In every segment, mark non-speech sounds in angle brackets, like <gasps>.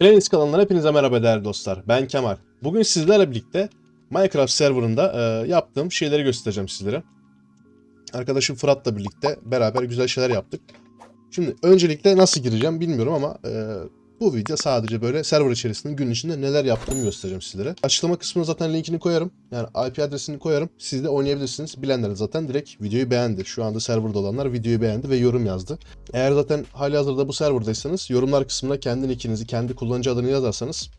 Playlist kanalından hepinize merhaba değerli dostlar. Ben Kemal. Bugün sizlerle birlikte Minecraft serverında e, yaptığım şeyleri göstereceğim sizlere. Arkadaşım Fırat'la birlikte beraber güzel şeyler yaptık. Şimdi öncelikle nasıl gireceğim bilmiyorum ama e, bu video sadece böyle server içerisinde gün içinde neler yaptığımı göstereceğim sizlere. Açıklama kısmına zaten linkini koyarım. Yani IP adresini koyarım. Siz de oynayabilirsiniz. Bilenler zaten direkt videoyu beğendi. Şu anda serverda olanlar videoyu beğendi ve yorum yazdı. Eğer zaten hali hazırda bu serverdaysanız yorumlar kısmına kendi nickinizi, kendi kullanıcı adını yazarsanız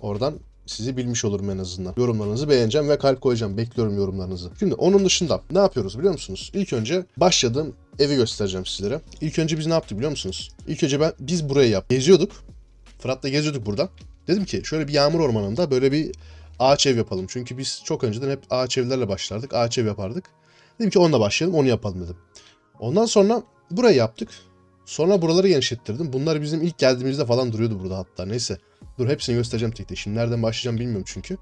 oradan sizi bilmiş olurum en azından. Yorumlarınızı beğeneceğim ve kalp koyacağım. Bekliyorum yorumlarınızı. Şimdi onun dışında ne yapıyoruz biliyor musunuz? İlk önce başladığım evi göstereceğim sizlere. İlk önce biz ne yaptık biliyor musunuz? İlk önce ben biz burayı yap. Geziyorduk. Fırat'la geziyorduk burada. Dedim ki şöyle bir yağmur ormanında böyle bir ağaç ev yapalım. Çünkü biz çok önceden hep ağaç evlerle başlardık. Ağaç ev yapardık. Dedim ki onunla başlayalım onu yapalım dedim. Ondan sonra burayı yaptık. Sonra buraları genişlettirdim. Bunlar bizim ilk geldiğimizde falan duruyordu burada hatta. Neyse. Dur hepsini göstereceğim tek tek. Şimdi nereden başlayacağım bilmiyorum çünkü.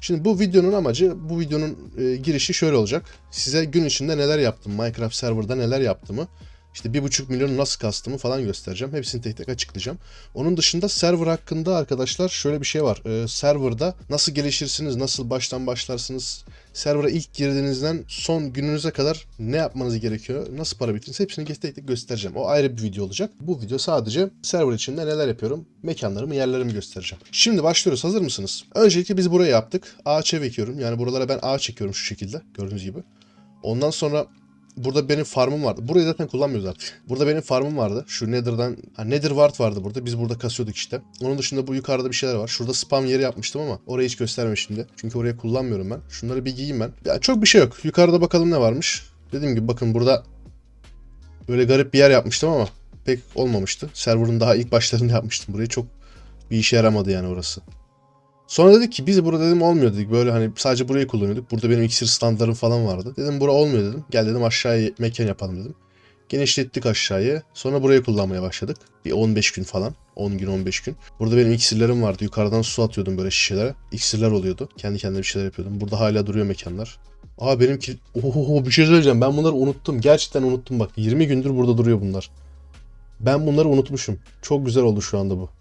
Şimdi bu videonun amacı, bu videonun e, girişi şöyle olacak. Size gün içinde neler yaptım, Minecraft serverda neler yaptığımı, işte 1.5 milyon nasıl kastımı falan göstereceğim. Hepsini tek tek açıklayacağım. Onun dışında server hakkında arkadaşlar şöyle bir şey var. Ee, serverda nasıl gelişirsiniz, nasıl baştan başlarsınız, server'a ilk girdiğinizden son gününüze kadar ne yapmanız gerekiyor, nasıl para bitiriniz hepsini tek tek göstereceğim. O ayrı bir video olacak. Bu video sadece server içinde neler yapıyorum, mekanlarımı, yerlerimi göstereceğim. Şimdi başlıyoruz. Hazır mısınız? Öncelikle biz burayı yaptık. Ağaç ev ekiyorum. Yani buralara ben ağaç çekiyorum şu şekilde. Gördüğünüz gibi. Ondan sonra Burada benim farmım vardı. Burayı zaten kullanmıyoruz artık. Burada benim farmım vardı. Şu Nether'dan, ha, Nether Wart vardı burada. Biz burada kasıyorduk işte. Onun dışında bu yukarıda bir şeyler var. Şurada spam yeri yapmıştım ama orayı hiç gösterme şimdi. Çünkü oraya kullanmıyorum ben. Şunları bir giyeyim ben. Ya çok bir şey yok. Yukarıda bakalım ne varmış. Dediğim gibi bakın burada böyle garip bir yer yapmıştım ama pek olmamıştı. Server'ın daha ilk başlarında yapmıştım burayı. Çok bir işe yaramadı yani orası. Sonra dedik ki biz burada dedim olmuyor dedik. Böyle hani sadece burayı kullanıyorduk. Burada benim iksir standlarım falan vardı. Dedim bura olmuyor dedim. Gel dedim aşağıya mekan yapalım dedim. Genişlettik aşağıyı. Sonra burayı kullanmaya başladık. Bir 15 gün falan. 10 gün 15 gün. Burada benim iksirlerim vardı. Yukarıdan su atıyordum böyle şişelere. İksirler oluyordu. Kendi kendime bir şeyler yapıyordum. Burada hala duruyor mekanlar. Aa benimki... Oho bir şey söyleyeceğim. Ben bunları unuttum. Gerçekten unuttum bak. 20 gündür burada duruyor bunlar. Ben bunları unutmuşum. Çok güzel oldu şu anda bu.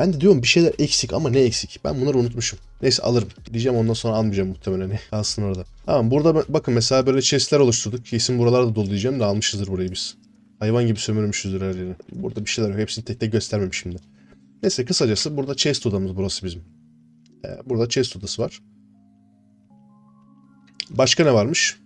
Ben de diyorum bir şeyler eksik ama ne eksik? Ben bunları unutmuşum. Neyse alırım. Diyeceğim ondan sonra almayacağım muhtemelen. Kalsın orada. Tamam burada ba- bakın mesela böyle chestler oluşturduk. Kesin buralarda dolu diyeceğim de almışızdır burayı biz. Hayvan gibi sömürmüşüzdür her yeri. Burada bir şeyler yok. Hepsini tek tek göstermem şimdi. Neyse kısacası burada chest odamız burası bizim. Ee, burada chest odası var. Başka ne varmış?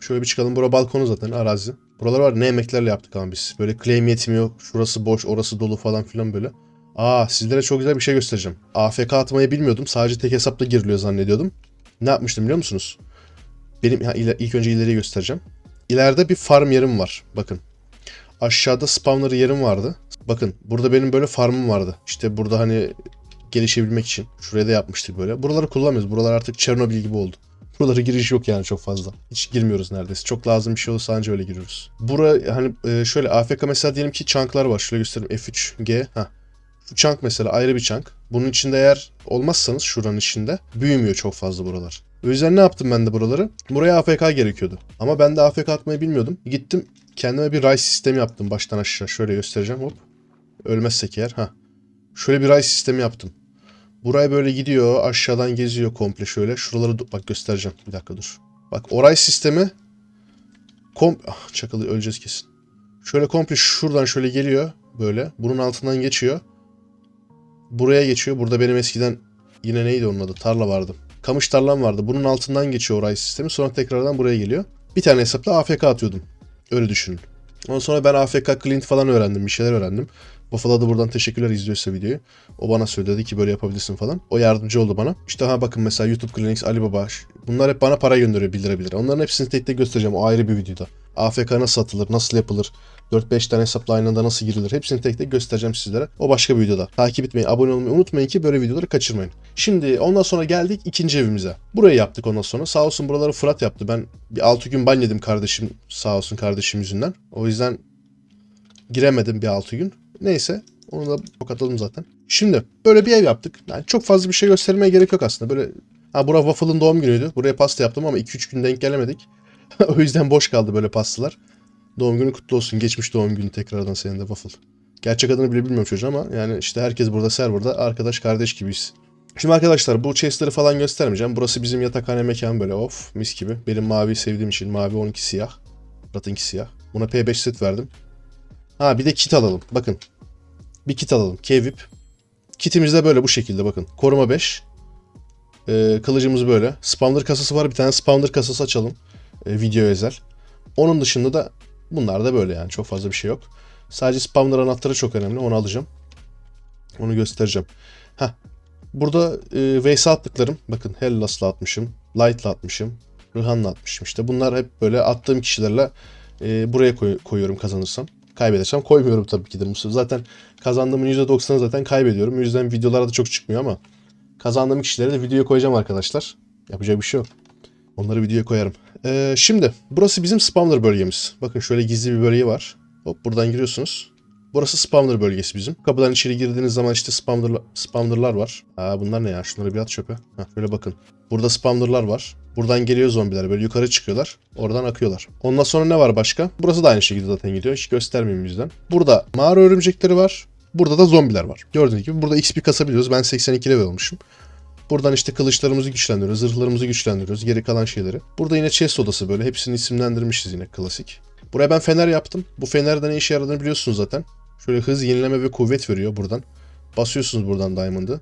Şöyle bir çıkalım. Bura balkonu zaten arazi. Buralar var ne yemeklerle yaptık ama biz. Böyle claim yetmiyor. Şurası boş, orası dolu falan filan böyle. Aa sizlere çok güzel bir şey göstereceğim. AFK atmayı bilmiyordum. Sadece tek hesapla giriliyor zannediyordum. Ne yapmıştım biliyor musunuz? Benim ha, iler- ilk önce ileriyi göstereceğim. İleride bir farm yerim var. Bakın. Aşağıda spawner yerim vardı. Bakın burada benim böyle farmım vardı. İşte burada hani gelişebilmek için. Şuraya da yapmıştık böyle. Buraları kullanmıyoruz. Buralar artık Çernobil gibi oldu. Buralara giriş yok yani çok fazla. Hiç girmiyoruz neredeyse. Çok lazım bir şey olursa anca öyle giriyoruz. Bura hani e, şöyle AFK mesela diyelim ki chunklar var. Şöyle göstereyim. F3G. Ha. Şu chunk mesela ayrı bir chunk. Bunun içinde eğer olmazsanız şuranın içinde büyümüyor çok fazla buralar. O yüzden ne yaptım ben de buraları? Buraya AFK gerekiyordu. Ama ben de AFK atmayı bilmiyordum. Gittim kendime bir rise sistemi yaptım baştan aşağı. Şöyle göstereceğim hop. Ölmezsek eğer. ha. Şöyle bir rise sistemi yaptım. Buraya böyle gidiyor aşağıdan geziyor komple şöyle. Şuraları bak göstereceğim. Bir dakika dur. Bak o rise sistemi kom ah, çakalı öleceğiz kesin. Şöyle komple şuradan şöyle geliyor böyle. Bunun altından geçiyor buraya geçiyor. Burada benim eskiden yine neydi onun adı? Tarla vardı. Kamış tarlam vardı. Bunun altından geçiyor oray sistemi. Sonra tekrardan buraya geliyor. Bir tane hesapla AFK atıyordum. Öyle düşünün. Ondan sonra ben AFK Clint falan öğrendim. Bir şeyler öğrendim. Buffalo'da da buradan teşekkürler izliyorsa videoyu. O bana söyledi ki böyle yapabilirsin falan. O yardımcı oldu bana. İşte ha bakın mesela YouTube Clinics, Alibaba. Bunlar hep bana para gönderiyor 1 lira 1 lira. Onların hepsini tek tek göstereceğim. O ayrı bir videoda. AFK nasıl atılır, nasıl yapılır, 4-5 tane hesapla aynı anda nasıl girilir hepsini tek tek göstereceğim sizlere. O başka bir videoda. Takip etmeyi, abone olmayı unutmayın ki böyle videoları kaçırmayın. Şimdi ondan sonra geldik ikinci evimize. Burayı yaptık ondan sonra. Sağ olsun buraları Fırat yaptı. Ben bir 6 gün ban yedim kardeşim sağ olsun kardeşim yüzünden. O yüzden giremedim bir 6 gün. Neyse onu da tokatalım zaten. Şimdi böyle bir ev yaptık. Yani çok fazla bir şey göstermeye gerek yok aslında. Böyle ha bura Waffle'ın doğum günüydü. Buraya pasta yaptım ama 2-3 gün denk gelemedik. <laughs> o yüzden boş kaldı böyle pastalar. Doğum günü kutlu olsun. Geçmiş doğum günü tekrardan senin de Waffle. Gerçek adını bile bilmiyorum çocuğun ama yani işte herkes burada serverda arkadaş kardeş gibiyiz. Şimdi arkadaşlar bu chestleri falan göstermeyeceğim. Burası bizim yatakhane mekan böyle of mis gibi. Benim mavi sevdiğim için mavi 12 siyah. Fırat'ınki siyah. Buna P5 set verdim. Ha bir de kit alalım. Bakın. Bir kit alalım. Kevip. Kitimiz de böyle bu şekilde bakın. Koruma 5. Ee, kılıcımız böyle. Spawner kasası var. Bir tane spawner kasası açalım. Ee, video özel. Onun dışında da bunlar da böyle yani. Çok fazla bir şey yok. Sadece spawner anahtarı çok önemli. Onu alacağım. Onu göstereceğim. Heh. Burada e, VS attıklarım. Bakın Hellas'la atmışım. Light'la atmışım. Rıhan'la atmışım. İşte bunlar hep böyle attığım kişilerle e, buraya koy- koyuyorum kazanırsam. Kaybedersem koymuyorum tabii ki de. Zaten kazandığımın %90'ı zaten kaybediyorum. O yüzden videolarda çok çıkmıyor ama kazandığım kişileri de videoya koyacağım arkadaşlar. Yapacak bir şey yok. Onları videoya koyarım. Ee, şimdi burası bizim spawner bölgemiz. Bakın şöyle gizli bir bölge var. Hop buradan giriyorsunuz. Burası spawner bölgesi bizim. Kapıdan içeri girdiğiniz zaman işte spawner, spawnerlar var. Aa bunlar ne ya? Şunları bir at çöpe. Heh, şöyle bakın. Burada spawnerlar var. Buradan geliyor zombiler. Böyle yukarı çıkıyorlar. Oradan akıyorlar. Ondan sonra ne var başka? Burası da aynı şekilde zaten gidiyor. Hiç göstermeyeyim yüzden. Burada mağara örümcekleri var. Burada da zombiler var. Gördüğünüz gibi burada XP kasabiliyoruz. Ben 82 level olmuşum. Buradan işte kılıçlarımızı güçlendiriyoruz, zırhlarımızı güçlendiriyoruz, geri kalan şeyleri. Burada yine chest odası böyle. Hepsini isimlendirmişiz yine klasik. Buraya ben fener yaptım. Bu fenerden ne işe yaradığını biliyorsunuz zaten. Şöyle hız, yenileme ve kuvvet veriyor buradan. Basıyorsunuz buradan diamond'ı.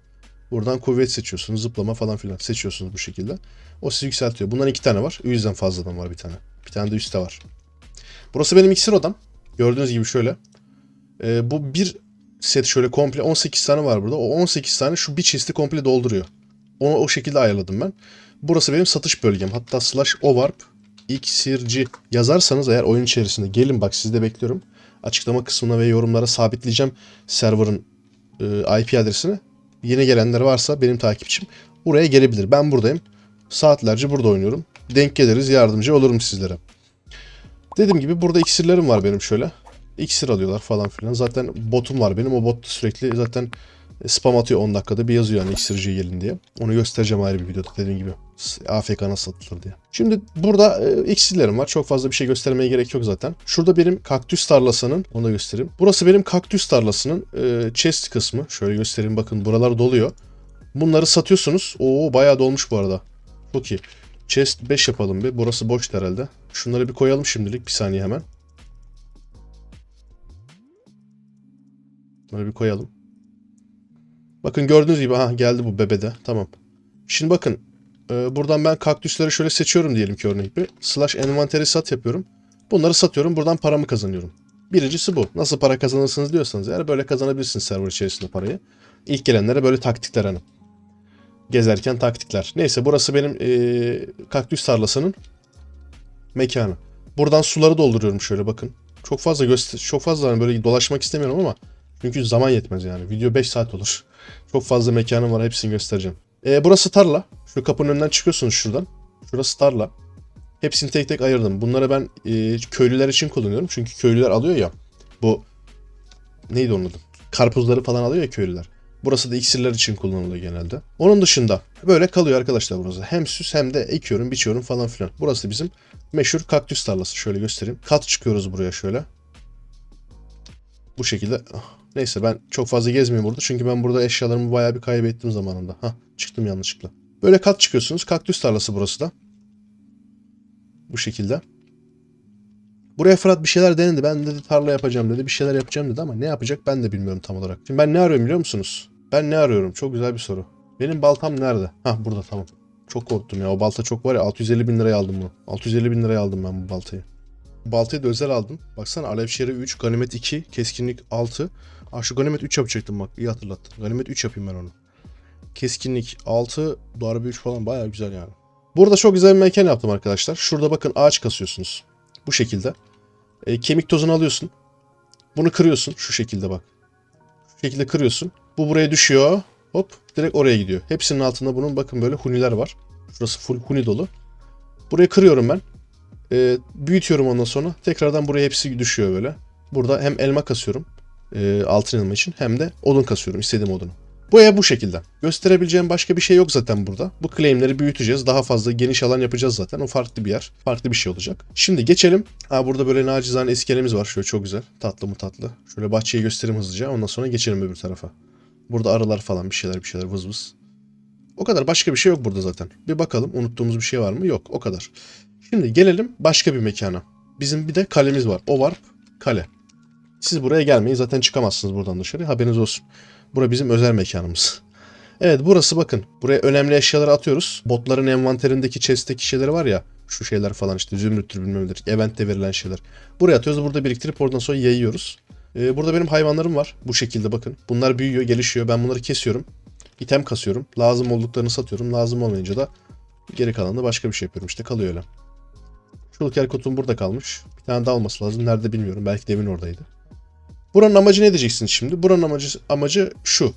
Buradan kuvvet seçiyorsunuz, zıplama falan filan seçiyorsunuz bu şekilde. O sizi yükseltiyor. Bundan iki tane var. O yüzden fazladan var bir tane. Bir tane de üstte var. Burası benim iksir odam. Gördüğünüz gibi şöyle. Ee, bu bir set şöyle komple 18 tane var burada. O 18 tane şu bir chest'i komple dolduruyor. Onu o şekilde ayarladım ben. Burası benim satış bölgem. Hatta slash ovarp iksirci yazarsanız eğer oyun içerisinde gelin bak sizde bekliyorum. Açıklama kısmına ve yorumlara sabitleyeceğim server'ın e, IP adresini. Yeni gelenler varsa benim takipçim buraya gelebilir. Ben buradayım. Saatlerce burada oynuyorum. Denk geliriz yardımcı olurum sizlere. Dediğim gibi burada iksirlerim var benim şöyle. İksir alıyorlar falan filan. Zaten botum var benim. O bot sürekli zaten spam atıyor 10 dakikada bir yazıyor yani iksirciye gelin diye. Onu göstereceğim ayrı bir videoda dediğim gibi. AFK nasıl atılır diye. Şimdi burada e, iksirlerim var. Çok fazla bir şey göstermeye gerek yok zaten. Şurada benim kaktüs tarlasının, onu da göstereyim. Burası benim kaktüs tarlasının e, chest kısmı. Şöyle göstereyim bakın buralar doluyor. Bunları satıyorsunuz. Oo bayağı dolmuş bu arada. Çok iyi. Chest 5 yapalım bir. Burası boş herhalde. Şunları bir koyalım şimdilik. Bir saniye hemen. Bunları bir koyalım. Bakın gördüğünüz gibi aha geldi bu bebede. Tamam. Şimdi bakın e, buradan ben kaktüsleri şöyle seçiyorum diyelim ki örnek bir. Slash envanteri sat yapıyorum. Bunları satıyorum. Buradan paramı kazanıyorum. Birincisi bu. Nasıl para kazanırsınız diyorsanız eğer böyle kazanabilirsiniz server içerisinde parayı. İlk gelenlere böyle taktikler hani. Gezerken taktikler. Neyse burası benim e, kaktüs tarlasının mekanı. Buradan suları dolduruyorum şöyle bakın. Çok fazla göster çok fazla hani böyle dolaşmak istemiyorum ama çünkü zaman yetmez yani. Video 5 saat olur. Çok fazla mekanım var hepsini göstereceğim. E, burası tarla. Şu kapının önünden çıkıyorsunuz şuradan. Şurası tarla. Hepsini tek tek ayırdım. Bunları ben e, köylüler için kullanıyorum. Çünkü köylüler alıyor ya. Bu neydi onun adı? Karpuzları falan alıyor ya köylüler. Burası da iksirler için kullanılıyor genelde. Onun dışında böyle kalıyor arkadaşlar burası. Hem süs hem de ekiyorum, biçiyorum falan filan. Burası bizim meşhur kaktüs tarlası. Şöyle göstereyim. Kat çıkıyoruz buraya şöyle. Bu şekilde. Neyse ben çok fazla gezmiyorum burada. Çünkü ben burada eşyalarımı bayağı bir kaybettim zamanında. Hah çıktım yanlışlıkla. Böyle kat çıkıyorsunuz. Kaktüs tarlası burası da. Bu şekilde. Buraya Fırat bir şeyler denedi. Ben dedi tarla yapacağım dedi. Bir şeyler yapacağım dedi ama ne yapacak ben de bilmiyorum tam olarak. Şimdi ben ne arıyorum biliyor musunuz? Ben ne arıyorum? Çok güzel bir soru. Benim baltam nerede? Hah burada tamam. Çok korktum ya. O balta çok var ya. 650 bin liraya aldım bunu. 650 bin liraya aldım ben bu baltayı. Baltayı da özel aldım. Baksana alev şeri 3, ganimet 2, keskinlik 6. Aa şu ganimet 3 yapacaktım bak. iyi hatırlattın. Ganimet 3 yapayım ben onu. Keskinlik 6, darbe 3 falan bayağı güzel yani. Burada çok güzel bir mekan yaptım arkadaşlar. Şurada bakın ağaç kasıyorsunuz. Bu şekilde. E, kemik tozunu alıyorsun. Bunu kırıyorsun şu şekilde bak. Şu şekilde kırıyorsun. Bu buraya düşüyor. Hop direkt oraya gidiyor. Hepsinin altında bunun bakın böyle huniler var. Şurası full huni dolu. Burayı kırıyorum ben. E, büyütüyorum ondan sonra. Tekrardan buraya hepsi düşüyor böyle. Burada hem elma kasıyorum. E, altın elma için hem de odun kasıyorum. istediğim odunu. Bu ev bu şekilde. Gösterebileceğim başka bir şey yok zaten burada. Bu claimleri büyüteceğiz. Daha fazla geniş alan yapacağız zaten. O farklı bir yer. Farklı bir şey olacak. Şimdi geçelim. Ha burada böyle nacizane iskelemiz var. Şöyle çok güzel. Tatlı mı tatlı. Şöyle bahçeyi göstereyim hızlıca. Ondan sonra geçelim öbür tarafa. Burada arılar falan bir şeyler bir şeyler vız vız. O kadar başka bir şey yok burada zaten. Bir bakalım unuttuğumuz bir şey var mı? Yok o kadar. Şimdi gelelim başka bir mekana. Bizim bir de kalemiz var. O var kale. Siz buraya gelmeyin zaten çıkamazsınız buradan dışarı. Haberiniz olsun. Bura bizim özel mekanımız. Evet burası bakın. Buraya önemli eşyaları atıyoruz. Botların envanterindeki chest'teki şeyleri var ya. Şu şeyler falan işte zümrüttür bilmem nedir. Eventte verilen şeyler. Buraya atıyoruz. Burada biriktirip oradan sonra yayıyoruz. Ee, burada benim hayvanlarım var. Bu şekilde bakın. Bunlar büyüyor, gelişiyor. Ben bunları kesiyorum. İtem kasıyorum. Lazım olduklarını satıyorum. Lazım olmayınca da geri kalanında başka bir şey yapıyorum. İşte kalıyor öyle. Çoluk erkotum burada kalmış. Bir tane daha olması lazım. Nerede bilmiyorum. Belki de oradaydı. Buranın amacı ne diyeceksiniz şimdi? Buranın amacı, amacı şu.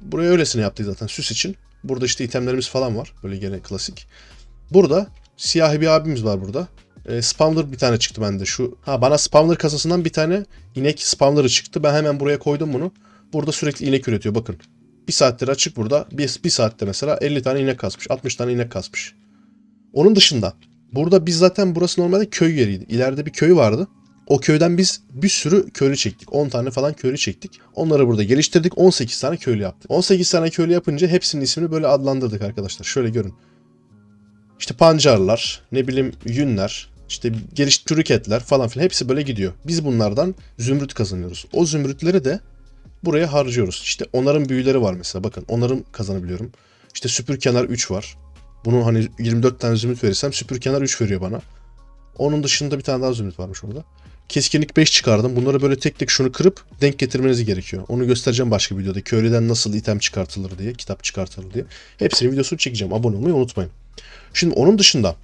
Buraya öylesine yaptık zaten süs için. Burada işte itemlerimiz falan var. Böyle gene klasik. Burada siyahi bir abimiz var burada. E, spawner bir tane çıktı bende. Şu ha bana spawner kasasından bir tane inek spawner'ı çıktı. Ben hemen buraya koydum bunu. Burada sürekli inek üretiyor bakın. Bir saattir açık burada. Bir, bir saatte mesela 50 tane inek kasmış. 60 tane inek kasmış. Onun dışında burada biz zaten burası normalde köy yeriydi. İleride bir köy vardı. O köyden biz bir sürü köylü çektik. 10 tane falan köylü çektik. Onları burada geliştirdik. 18 tane köylü yaptık. 18 tane köylü yapınca hepsinin ismini böyle adlandırdık arkadaşlar. Şöyle görün. İşte pancarlar, ne bileyim yünler, işte geliş etler falan filan hepsi böyle gidiyor. Biz bunlardan zümrüt kazanıyoruz. O zümrütleri de buraya harcıyoruz. İşte onarım büyüleri var mesela. Bakın onarım kazanabiliyorum. İşte süpür kenar 3 var. Bunu hani 24 tane zümrüt verirsem süpür kenar 3 veriyor bana. Onun dışında bir tane daha zümrüt varmış orada. Keskinlik 5 çıkardım. Bunları böyle tek tek şunu kırıp denk getirmeniz gerekiyor. Onu göstereceğim başka bir videoda. Köylüden nasıl item çıkartılır diye, kitap çıkartılır diye. Hepsinin videosunu çekeceğim. Abone olmayı unutmayın. Şimdi onun dışında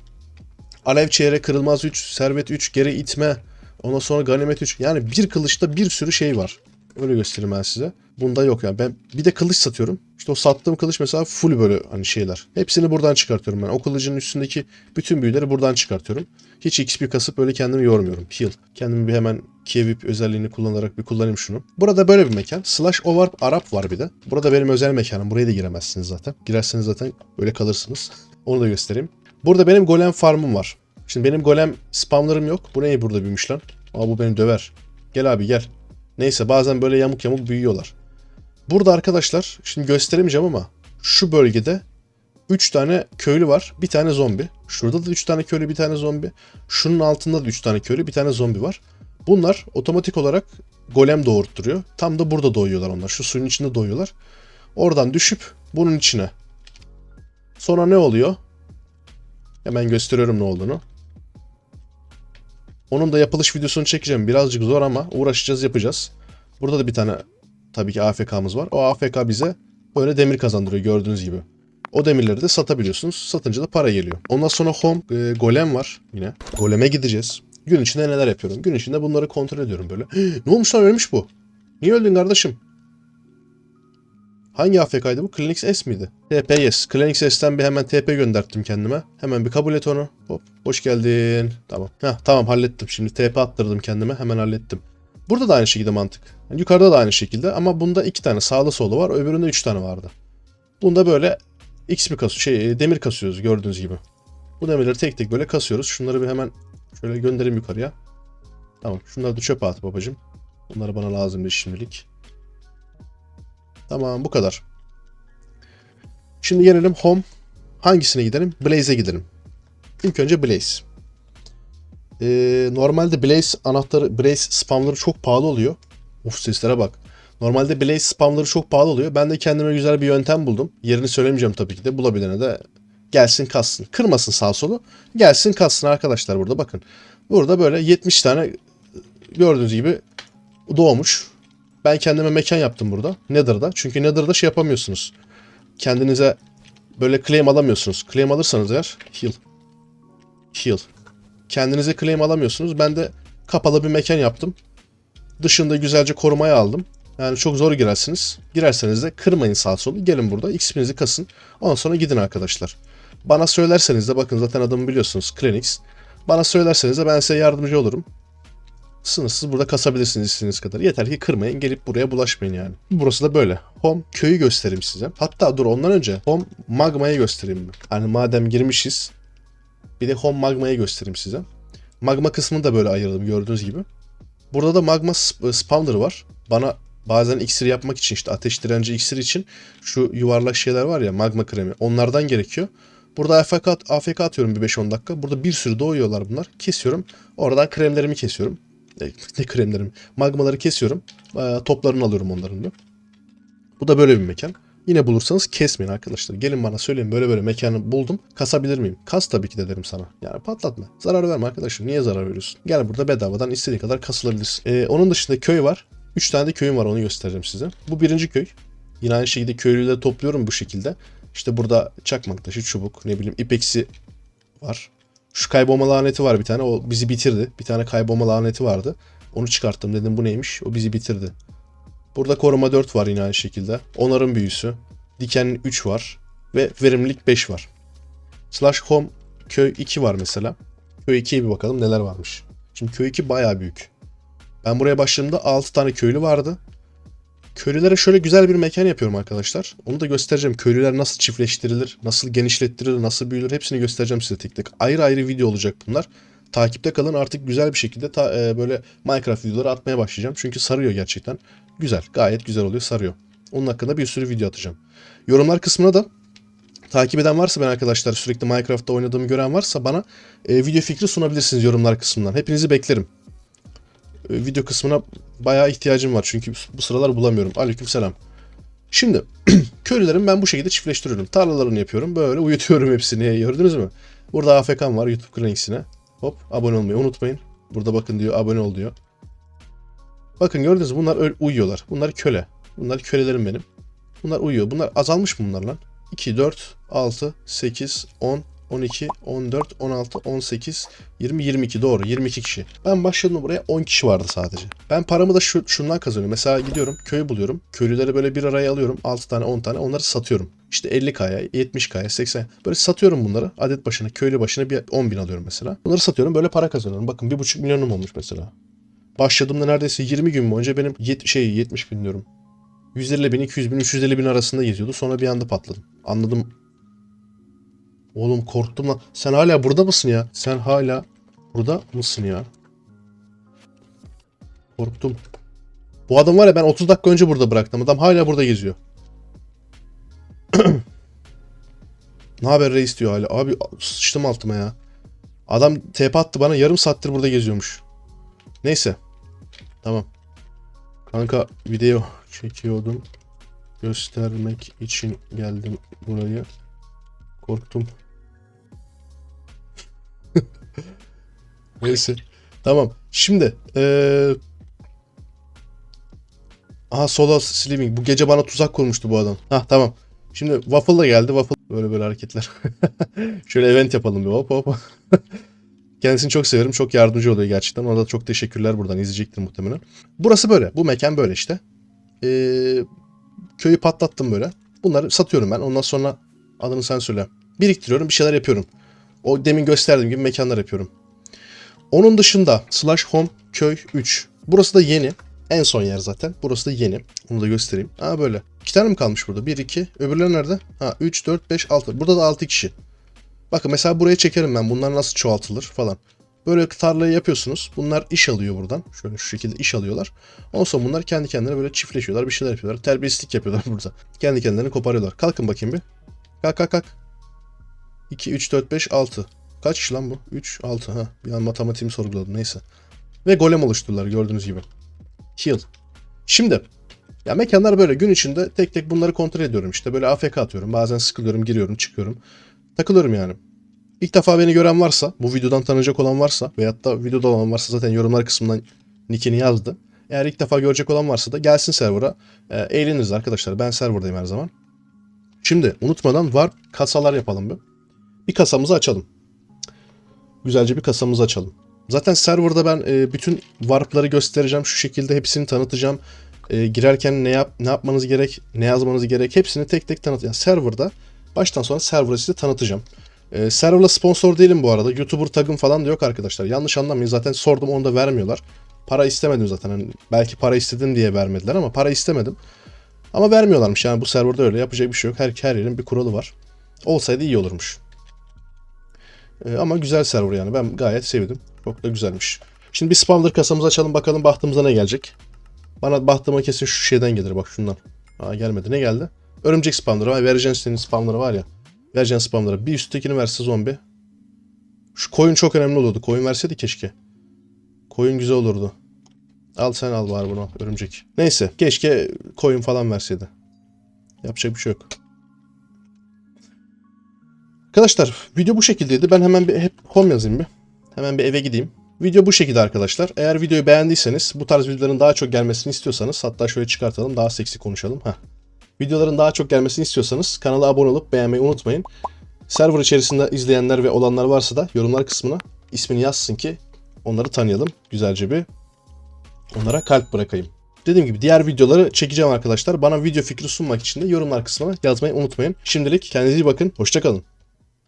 Alev çeyre, kırılmaz 3, servet 3, geri itme, ondan sonra ganimet 3. Yani bir kılıçta bir sürü şey var. Öyle göstereyim ben size. Bunda yok yani. Ben bir de kılıç satıyorum. İşte o sattığım kılıç mesela full böyle hani şeyler. Hepsini buradan çıkartıyorum ben. O kılıcın üstündeki bütün büyüleri buradan çıkartıyorum. Hiç XP kasıp böyle kendimi yormuyorum. Heal. Kendimi bir hemen Kievip özelliğini kullanarak bir kullanayım şunu. Burada böyle bir mekan. Slash Overp Arap var bir de. Burada benim özel mekanım. Buraya da giremezsiniz zaten. Girerseniz zaten böyle kalırsınız. <laughs> Onu da göstereyim. Burada benim golem farmım var. Şimdi benim golem spamlarım yok. Bu neyi burada büyümüş lan? Aa bu beni döver. Gel abi gel. Neyse bazen böyle yamuk yamuk büyüyorlar. Burada arkadaşlar şimdi gösteremeyeceğim ama şu bölgede 3 tane köylü var. Bir tane zombi. Şurada da 3 tane köylü bir tane zombi. Şunun altında da 3 tane köylü bir tane zombi var. Bunlar otomatik olarak golem doğurtturuyor. Tam da burada doğuyorlar onlar. Şu suyun içinde doğuyorlar. Oradan düşüp bunun içine. Sonra ne oluyor? Hemen gösteriyorum ne olduğunu. Onun da yapılış videosunu çekeceğim. Birazcık zor ama uğraşacağız yapacağız. Burada da bir tane tabii ki AFK'mız var. O AFK bize böyle demir kazandırıyor gördüğünüz gibi. O demirleri de satabiliyorsunuz. Satınca da para geliyor. Ondan sonra home e, golem var yine. Goleme gideceğiz. Gün içinde neler yapıyorum? Gün içinde bunları kontrol ediyorum böyle. <gasps> ne olmuş lan ölmüş bu? Niye öldün kardeşim? Hangi AFK'ydı bu? Clinics S miydi? TP yes. Clinics S'ten bir hemen TP gönderttim kendime. Hemen bir kabul et onu. Hop. Hoş geldin. Tamam. Heh, tamam hallettim. Şimdi TP attırdım kendime. Hemen hallettim. Burada da aynı şekilde mantık. Yani yukarıda da aynı şekilde ama bunda iki tane sağlı solu var. Öbüründe üç tane vardı. Bunda böyle XP kas şey demir kasıyoruz gördüğünüz gibi. Bu demirleri tek tek böyle kasıyoruz. Şunları bir hemen şöyle göndereyim yukarıya. Tamam. Şunları da çöpe at babacım. Bunlar bana lazım değil şimdilik. Tamam bu kadar. Şimdi gelelim home. Hangisine gidelim? Blaze'e gidelim. İlk önce Blaze. Ee, normalde Blaze anahtarı, Blaze spamları çok pahalı oluyor. Uf seslere bak. Normalde Blaze spamları çok pahalı oluyor. Ben de kendime güzel bir yöntem buldum. Yerini söylemeyeceğim tabii ki de. Bulabilene de gelsin kassın. Kırmasın sağ solu. Gelsin kassın arkadaşlar burada bakın. Burada böyle 70 tane gördüğünüz gibi doğmuş. Ben kendime mekan yaptım burada. Nether'da. Çünkü Nether'da şey yapamıyorsunuz. Kendinize böyle claim alamıyorsunuz. Claim alırsanız eğer heal. Heal. Kendinize claim alamıyorsunuz. Ben de kapalı bir mekan yaptım. Dışında güzelce korumaya aldım. Yani çok zor girersiniz. Girerseniz de kırmayın sağ solu. Gelin burada XP'nizi kasın. Ondan sonra gidin arkadaşlar. Bana söylerseniz de bakın zaten adımı biliyorsunuz. Clinics. Bana söylerseniz de ben size yardımcı olurum. Sınırsız burada kasabilirsiniz istediğiniz kadar. Yeter ki kırmayın gelip buraya bulaşmayın yani. Burası da böyle. Home köyü göstereyim size. Hatta dur ondan önce home magmayı göstereyim mi? Hani madem girmişiz bir de home magmayı göstereyim size. Magma kısmını da böyle ayırdım gördüğünüz gibi. Burada da magma sp- spawner var. Bana bazen iksir yapmak için işte ateş direnci iksir için şu yuvarlak şeyler var ya magma kremi onlardan gerekiyor. Burada AFK, AFK atıyorum bir 5-10 dakika. Burada bir sürü doğuyorlar bunlar. Kesiyorum. Oradan kremlerimi kesiyorum. Ne kremlerim? Magmaları kesiyorum. E, toplarını alıyorum onların da. Bu da böyle bir mekan. Yine bulursanız kesmeyin arkadaşlar. Gelin bana söyleyin böyle böyle mekanı buldum. Kasabilir miyim? Kas tabii ki de derim sana. Yani patlatma. Zarar verme arkadaşım. Niye zarar veriyorsun? Gel burada bedavadan istediğin kadar kasılabilirsin. E, onun dışında köy var. 3 tane de köyüm var onu göstereceğim size. Bu birinci köy. Yine aynı şekilde köylüleri topluyorum bu şekilde. İşte burada çakmak taşı, çubuk, ne bileyim ipeksi var. Şu kaybolma laneti var bir tane. O bizi bitirdi. Bir tane kaybolma laneti vardı. Onu çıkarttım dedim bu neymiş? O bizi bitirdi. Burada koruma 4 var yine aynı şekilde. Onarım büyüsü. Diken 3 var. Ve verimlilik 5 var. Slash home köy 2 var mesela. Köy 2'ye bir bakalım neler varmış. Şimdi köy 2 bayağı büyük. Ben buraya başladığımda 6 tane köylü vardı. Köylülere şöyle güzel bir mekan yapıyorum arkadaşlar. Onu da göstereceğim. Köylüler nasıl çiftleştirilir, nasıl genişlettirilir, nasıl büyülür hepsini göstereceğim size tek tek. Ayrı ayrı video olacak bunlar. Takipte kalın artık güzel bir şekilde ta- e, böyle Minecraft videoları atmaya başlayacağım. Çünkü sarıyor gerçekten. Güzel, gayet güzel oluyor, sarıyor. Onun hakkında bir sürü video atacağım. Yorumlar kısmına da takip eden varsa ben arkadaşlar sürekli Minecraft'ta oynadığımı gören varsa bana e, video fikri sunabilirsiniz yorumlar kısmından. Hepinizi beklerim. E, video kısmına bayağı ihtiyacım var çünkü bu sıralar bulamıyorum. Aleykümselam. Şimdi <clears throat> köylülerim ben bu şekilde çiftleştiriyorum. Tarlalarını yapıyorum. Böyle uyutuyorum hepsini. Gördünüz mü? Burada AFK'm var YouTube Cranks'ine. Hop abone olmayı unutmayın. Burada bakın diyor abone ol diyor. Bakın gördünüz mü? Bunlar uyuyorlar. Bunlar köle. Bunlar kölelerim benim. Bunlar uyuyor. Bunlar azalmış mı bunlar lan? 2, 4, 6, 8, 10, 12, 14, 16, 18, 20, 22 doğru 22 kişi. Ben başladım buraya 10 kişi vardı sadece. Ben paramı da şu, şundan kazanıyorum. Mesela gidiyorum köy buluyorum. Köylüleri böyle bir araya alıyorum. 6 tane 10 tane onları satıyorum. İşte 50k'ya 70k'ya 80 böyle satıyorum bunları. Adet başına köylü başına bir 10 bin alıyorum mesela. Bunları satıyorum böyle para kazanıyorum. Bakın 1,5 milyonum olmuş mesela. Başladığımda neredeyse 20 gün boyunca benim yet, şey 70 bin diyorum. 150 bin, 200 bin, 350 bin arasında geziyordu. Sonra bir anda patladım. Anladım. Oğlum korktum lan. Sen hala burada mısın ya? Sen hala burada mısın ya? Korktum. Bu adam var ya ben 30 dakika önce burada bıraktım. Adam hala burada geziyor. <clears throat> ne haber reis diyor hala. Abi sıçtım altıma ya. Adam TP attı bana yarım saattir burada geziyormuş. Neyse. Tamam. Kanka video <laughs> çekiyordum. Göstermek için geldim buraya. Korktum. Neyse. Tamam. Şimdi eee Aha solo sleeping. Bu gece bana tuzak kurmuştu bu adam. Ha tamam. Şimdi Waffle da geldi. Waffle böyle böyle hareketler. <laughs> Şöyle event yapalım bir hop hop. <laughs> Kendisini çok severim. Çok yardımcı oluyor gerçekten. Ona da çok teşekkürler buradan. izleyecektir muhtemelen. Burası böyle. Bu mekan böyle işte. Ee, köyü patlattım böyle. Bunları satıyorum ben. Ondan sonra adını sen söyle. Biriktiriyorum. Bir şeyler yapıyorum. O demin gösterdiğim gibi mekanlar yapıyorum. Onun dışında slash home köy 3. Burası da yeni. En son yer zaten. Burası da yeni. Onu da göstereyim. Ha böyle. İki tane mi kalmış burada? 1, 2. Öbürleri nerede? Ha 3, 4, 5, 6. Burada da 6 kişi. Bakın mesela buraya çekerim ben. Bunlar nasıl çoğaltılır falan. Böyle tarlayı yapıyorsunuz. Bunlar iş alıyor buradan. Şöyle şu şekilde iş alıyorlar. Ondan sonra bunlar kendi kendilerine böyle çiftleşiyorlar. Bir şeyler yapıyorlar. Terbiyesizlik yapıyorlar <laughs> burada. Kendi kendilerini koparıyorlar. Kalkın bakayım bir. Kalk kalk kalk. 2, 3, 4, 5, 6. Kaç kişi lan bu? 3, 6. Ha. Bir an matematiğimi sorguladım. Neyse. Ve golem oluşturdular gördüğünüz gibi. Heal. Şimdi ya mekanlar böyle gün içinde tek tek bunları kontrol ediyorum. İşte böyle AFK atıyorum. Bazen sıkılıyorum, giriyorum, çıkıyorum. Takılıyorum yani. İlk defa beni gören varsa, bu videodan tanıyacak olan varsa veyahut da videoda olan varsa zaten yorumlar kısmından nickini yazdı. Eğer ilk defa görecek olan varsa da gelsin server'a. E, eğleniriz arkadaşlar. Ben serverdayım her zaman. Şimdi unutmadan var kasalar yapalım bir. Bir kasamızı açalım. Güzelce bir kasamızı açalım. Zaten serverda ben e, bütün warp'ları göstereceğim. Şu şekilde hepsini tanıtacağım. E, girerken ne yap ne yapmanız gerek, ne yazmanız gerek hepsini tek tek tanıtacağım. serverda baştan sona server'ı size tanıtacağım. E, server'la sponsor değilim bu arada. YouTuber tagım falan da yok arkadaşlar. Yanlış anlamayın. Zaten sordum onu da vermiyorlar. Para istemedim zaten. Hani belki para istedim diye vermediler ama para istemedim. Ama vermiyorlarmış yani bu serverda öyle yapacak bir şey yok. Her, her yerin bir kuralı var. Olsaydı iyi olurmuş. Ee, ama güzel server yani ben gayet sevdim. Çok da güzelmiş. Şimdi bir spawner kasamızı açalım bakalım bahtımıza ne gelecek. Bana bahtıma kesin şu şeyden gelir bak şundan. Aa gelmedi ne geldi? Örümcek spawner'ı var. Vereceğin senin spawner'ı var ya. Vereceğin spawner'ı. Bir üsttekini verse zombi. Şu koyun çok önemli olurdu. Koyun verseydi keşke. Koyun güzel olurdu. Al sen al bari bunu örümcek. Neyse keşke koyun falan verseydi. Yapacak bir şey yok. Arkadaşlar video bu şekildeydi. Ben hemen bir hep home yazayım bir. Hemen bir eve gideyim. Video bu şekilde arkadaşlar. Eğer videoyu beğendiyseniz bu tarz videoların daha çok gelmesini istiyorsanız hatta şöyle çıkartalım daha seksi konuşalım. Heh. Videoların daha çok gelmesini istiyorsanız kanala abone olup beğenmeyi unutmayın. Server içerisinde izleyenler ve olanlar varsa da yorumlar kısmına ismini yazsın ki onları tanıyalım. Güzelce bir onlara kalp bırakayım. Dediğim gibi diğer videoları çekeceğim arkadaşlar. Bana video fikri sunmak için de yorumlar kısmına yazmayı unutmayın. Şimdilik kendinize iyi bakın. Hoşçakalın.